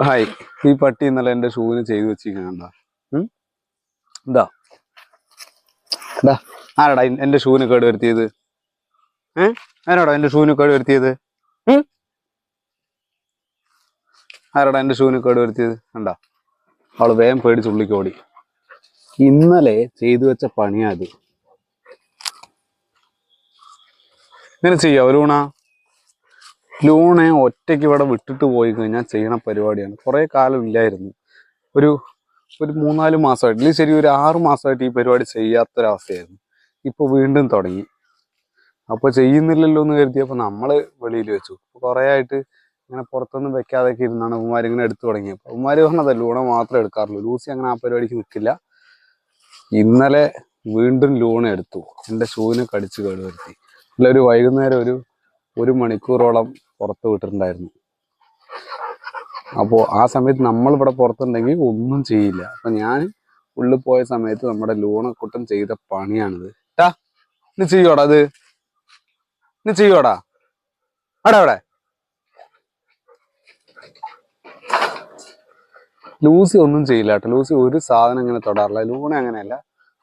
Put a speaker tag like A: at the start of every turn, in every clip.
A: Hi ഈ പട്ടി ഇന്നലെ എന്റെ ഷൂവിന് ചെയ്തു വെച്ചിരിക്കണ്ട എന്താ? എന്താ? ആരാടാ എന്റെ ഷൂവിന് കേട് വരുത്തിയത്? ഏ? ആരാടാ എന്റെ ഷൂവിന് കേട് വരുത്തിയത്? ആരാടാ എന്റെ ഷൂവിന് കേട് വരുത്തിയത്? കണ്ടാ? അവൾ വേഗം പേടിച്ച് ഉള്ളിക്കോടി ഇന്നലെ ചെയ്തു വെച്ച പണിയാ അത് ഇങ്ങനെ ചെയ്യാവോ ലൂണ ഒറ്റയ്ക്ക് ഇവിടെ വിട്ടിട്ട് പോയി കഴിഞ്ഞാൽ ചെയ്യണ പരിപാടിയാണ്. കുറേ കാലം ഇല്ലായിരുന്നു. ഒരു ഒരു മൂന്നാൽ മാസമായിട്ട് ഇല്ലെങ്കിൽ ശരി ഒരു ആറ് മാസമായിട്ട് ഈ പരിപാടി ചെയ്യാത്തൊരവസ്ഥയായിരുന്നു. ഇപ്പോൾ വീണ്ടും തുടങ്ങി. അപ്പോൾ ചെയ്യുന്നില്ലല്ലോ എന്ന് കരുതിയപ്പോൾ നമ്മൾ വെളിയിൽ വെച്ചു. കുറേ ആയിട്ട് ഇങ്ങനെ പുറത്തൊന്നും വെക്കാതൊക്കെ ഇരുന്നാണ് ഇങ്ങനെ എടുത്തു തുടങ്ങിയപ്പോൾ ഉമ്മാർ പറഞ്ഞത് ലൂണ മാത്രമേ എടുക്കാറുള്ളൂ. ലൂസി അങ്ങനെ ആ പരിപാടിക്ക് നിൽക്കില്ല ഇന്നലെ വീണ്ടും ലൂണ എടുത്തു. എന്റെ ഷൂവിനെ കടിച്ച് കേടുവരുത്തി. അല്ല ഒരു വൈകുന്നേരം ഒരു ഒരു മണിക്കൂറോളം പുറത്ത് വിട്ടിട്ടുണ്ടായിരുന്നു. അപ്പോൾ ആ സമയത്ത് നമ്മളിവിടെ പുറത്തുണ്ടെങ്കിൽ ഒന്നും ചെയ്യില്ല. അപ്പൊ ഞാൻ ഉള്ളിൽ പോയ സമയത്ത് നമ്മുടെ ലൂണക്കുട്ടൻ ചെയ്ത പണിയാണിത്. ടാ ഇനി ചെയ്യോടാ അത്. ഇനി ചെയ്യോടാ അവിടെ അവിടെ ലൂസി ഒന്നും ചെയ്യില്ല കേട്ടോ. ലൂസി ഒരു സാധനം ഇങ്ങനെ തൊടാറില്ല. ലൂണ അങ്ങനെയല്ല.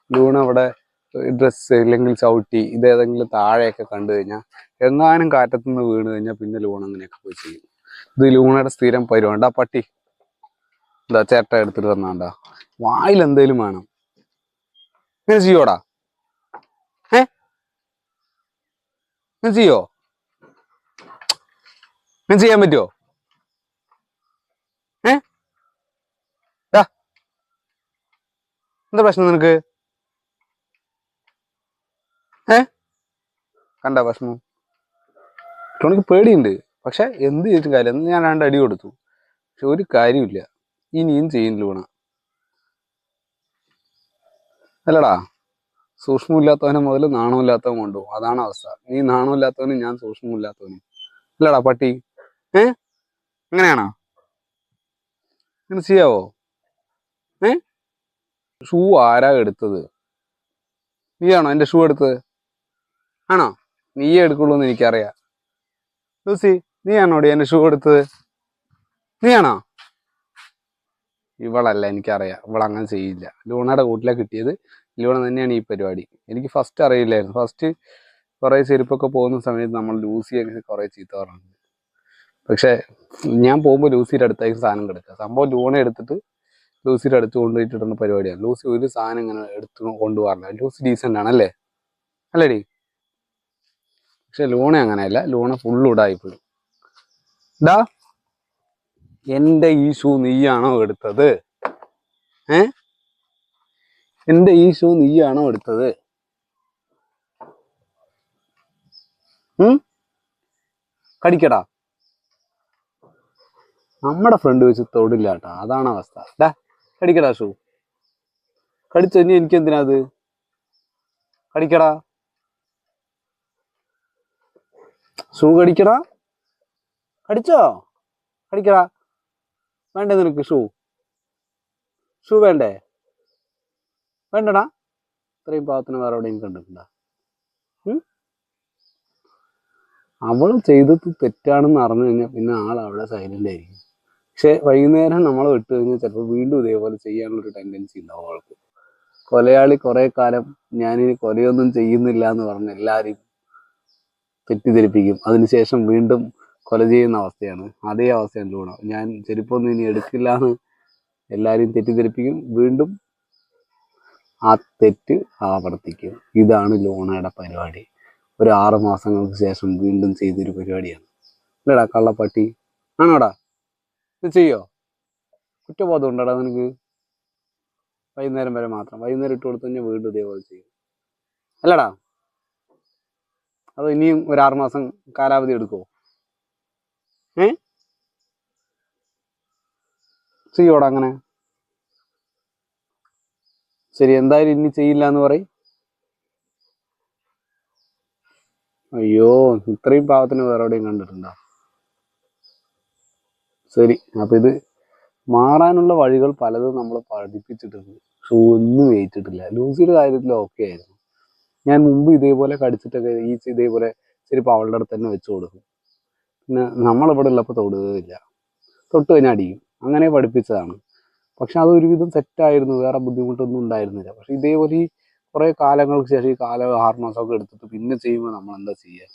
A: ലൂണ അവിടെ ഡ്രസ്സ് ഇല്ലെങ്കിൽ ചവിട്ടി ഇത് ഏതെങ്കിലും താഴെയൊക്കെ കണ്ടു കഴിഞ്ഞാൽ എങ്ങാനും കാറ്റത്തുനിന്ന് വീണ് കഴിഞ്ഞാൽ പിന്നെ ലൂൺ അങ്ങനെയൊക്കെ പോയി ചെയ്യും. ഇത് ലൂണയുടെ സ്ഥിരം പരിപാടി. പട്ടി? എന്താ ചേട്ട എടുത്തിട്ട് തന്നാണ്ടാ. വായിൽ എന്തേലും വേണം. ഇങ്ങനെ ചെയ്യോടാ? ഏ? ഇങ്ങനെ ചെയ്യോ? ഇങ്ങനെ ചെയ്യാൻ പറ്റുമോ ഏ. എന്താ പ്രശ്നം നിനക്ക് ഏ കണ്ട ഭക്ഷണം ടോണിക്ക് പേടിയുണ്ട്. പക്ഷെ എന്ത് ചെയ്തിട്ടും കാര്യം എന്ന് ഞാൻ രണ്ട് അടി കൊടുത്തു. പക്ഷെ ഒരു കാര്യമില്ല ഇനിയും ചെയ്യുന്നില്ല ഗുണ. അല്ലടാ സൂക്ഷ്മമില്ലാത്തവനെ മുതൽ നാണമില്ലാത്തവൻ കൊണ്ടുപോകും. അതാണ് അവസ്ഥ. നീ നാണമില്ലാത്തവനും ഞാൻ സൂക്ഷ്മമില്ലാത്തവനും. അല്ലടാ പട്ടി. ഏ? എങ്ങനെയാണോ? അങ്ങനെ ചെയ്യാവോ? ഏ? ഷൂ ആരാ എടുത്തത്? നീയാണോ എന്റെ ഷൂ എടുത്തത്? ആണോ? നീയേ എടുക്കുള്ളൂ എന്ന് എനിക്കറിയാം. ലൂസി നീയാണോടി എന്റെ ഷൂ എടുത്തത്? നീയാണോ? ഇവളല്ല എനിക്കറിയാം. ഇവൾ അങ്ങനെ ചെയ്യില്ല. ലൂണയുടെ കൂട്ടിലെ കിട്ടിയത്. ലൂണ തന്നെയാണ് ഈ പരിപാടി. എനിക്ക് ഫസ്റ്റ് അറിയില്ലായിരുന്നു. ഫസ്റ്റ് കുറേ ചെരുപ്പൊക്കെ പോകുന്ന സമയത്ത് നമ്മൾ ലൂസിയൊക്കെ കുറേ ചീത്ത പറഞ്ഞിട്ടുണ്ട്. പക്ഷേ ഞാൻ പോകുമ്പോൾ ലൂസിയുടെ അടുത്തായിരിക്കും സാധനം കിടക്കുക. സംഭവം ലൂണ എടുത്തിട്ട് ലൂസിയുടെ അടുത്ത് കൊണ്ടുപോയിട്ടിടുന്ന പരിപാടിയാണ്. ലൂസി ഒരു സാധനം ഇങ്ങനെ എടുത്ത് കൊണ്ടുപോകാറില്ല. ലൂസി ഡീസന്റ് ആണല്ലേ അല്ലേ? അല്ലേടി? പക്ഷെ ലൂണ അങ്ങനെയല്ല ലൂണ ഫുൾ ഉടായിപ്പോഴും ഡാ എന്റെ ഈ ഷൂ നീയാണോ എടുത്തത്? ഏ? എന്റെ ഈ ഷൂ നീയാണോ എടുത്തത്? കടിക്കടാ. നമ്മുടെ ഫ്രണ്ട് വെച്ച് തൊടില്ല കേട്ടാ അതാണ് അവസ്ഥ. ഡാ കടിക്കടാ ഷൂ. കടിച്ചു ഇനി എനിക്ക് എന്തിനാ അത്? കടിക്കടാ. ഷൂ കടിക്കടാ കടിച്ചോ? കടിക്കടാ. വേണ്ടേ നിനക്ക് ഷൂ? ഷൂ വേണ്ടേ? വേണ്ടടാ. ഇത്രയും പാവത്തിന് വേറെ എവിടെയും കണ്ടിട്ടുണ്ടോ? അവൾ ചെയ്തത് തെറ്റാണെന്ന് അറിഞ്ഞു കഴിഞ്ഞാൽ പിന്നെ ആൾ അവിടെ സൈലന്റ് ആയിരിക്കും. പക്ഷെ വൈകുന്നേരം നമ്മൾ വിട്ടു കഴിഞ്ഞാൽ ചിലപ്പോൾ വീണ്ടും ഇതേപോലെ ചെയ്യാനുള്ളൊരു ടെൻഡൻസി ഉണ്ടാവും അവൾക്ക്. കൊലയാളി കുറെ കാലം ഞാനിനി കൊലയൊന്നും ചെയ്യുന്നില്ല എന്ന് പറഞ്ഞ് എല്ലാവരെയും തെറ്റിദ്ധരിപ്പിക്കും. അതിനുശേഷം വീണ്ടും കൊല ചെയ്യുന്ന അവസ്ഥയാണ്. അതേ അവസ്ഥയാണ് ലൂണ. ഞാൻ ചെരുപ്പൊന്നും ഇനി എടുക്കില്ല എന്ന് എല്ലാവരെയും തെറ്റിദ്ധരിപ്പിക്കും. വീണ്ടും ആ തെറ്റ് ആവർത്തിക്കും. ഇതാണ് ലൂണയുടെ പരിപാടി. ഒരു ആറ് മാസങ്ങൾക്ക് ശേഷം വീണ്ടും ചെയ്തൊരു പരിപാടിയാണ്. അല്ലേടാ കള്ളപ്പട്ടി. ആണോടാ? ഇത് ചെയ്യോ? കുറ്റബോധം ഉണ്ടോടാ നിനക്ക്? വൈകുന്നേരം വരെ മാത്രം. വൈകുന്നേരം ഇട്ട് കൊടുത്തു കഴിഞ്ഞാൽ വീണ്ടും ഇതേപോലെ ചെയ്യും. അല്ലടാ അതോ ഇനിയും ഒരു ആറുമാസം കാലാവധി എടുക്കുമോ ഏ? ചെയ്യോടാ അങ്ങനെ. ശരി എന്തായാലും ഇനി ചെയ്യില്ല എന്ന് പറയും. അയ്യോ ഇത്രയും പാവത്തിന് വേറെ എവിടെയും കണ്ടിട്ടുണ്ടോ? ശരി അപ്പൊ ഇത് മാറാനുള്ള വഴികൾ പലതും നമ്മൾ പഠിപ്പിച്ചിട്ടുണ്ട്. പക്ഷെ ഒന്നും ഏറ്റിട്ടില്ല. ലൂസിയുടെ കാര്യത്തിൽ ഓക്കെ ആയിരുന്നു. ഞാൻ മുമ്പ് ഇതേപോലെ കടിച്ചിട്ടൊക്കെ ഈ ഇതേപോലെ ചെരുപ്പ് അവളുടെ അടുത്ത് തന്നെ വെച്ച് കൊടുക്കും. പിന്നെ നമ്മളിവിടെ ഉള്ളപ്പോൾ തൊടുകയില്ല. തൊട്ട് കഴിഞ്ഞാൽ അടിക്കും അങ്ങനെ പഠിപ്പിച്ചതാണ്. പക്ഷെ അത് ഒരുവിധം സെറ്റായിരുന്നു. വേറെ ബുദ്ധിമുട്ടൊന്നും ഉണ്ടായിരുന്നില്ല. പക്ഷെ ഇതേപോലെ ഈ കുറേ കാലങ്ങൾക്ക് ശേഷം ഈ കാല ഹാർമോൺസൊക്കെ എടുത്തിട്ട് പിന്നെ ചെയ്യുമ്പോൾ നമ്മൾ എന്താ ചെയ്യുക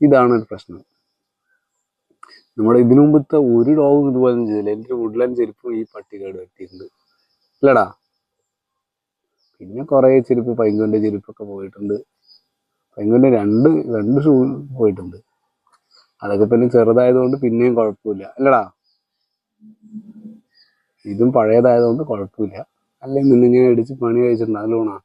A: ഇതാണ് ഒരു പ്രശ്നം. നമ്മുടെ ഇതിനു മുമ്പത്തെ ഒരു ഡോഗും ഇതുപോലെ ചെയ്തില്ല. എന്റെ വുഡ്ലാൻഡ് ചെരുപ്പും ഈ പട്ടികേട് പറ്റിയിട്ടുണ്ട് ഇല്ലടാ. പിന്നെ കുറേ ചെരുപ്പ് പൈങ്കുവിന്റെ ചെരുപ്പൊക്കെ പോയിട്ടുണ്ട്. പൈങ്കുവിന്റെ രണ്ട് രണ്ട് ഷൂ പോയിട്ടുണ്ട്. അതൊക്കെ പിന്നെ ചെറുതായതുകൊണ്ട് പിന്നെയും കുഴപ്പമില്ല. അല്ലടാ. ഇതും പഴയതായതുകൊണ്ട് കുഴപ്പമില്ല. അല്ലെങ്കിൽ നിന്നിങ്ങനെ ഇടിച്ച് പണി കഴിച്ചിട്ടുണ്ട്. അതിലൂണാ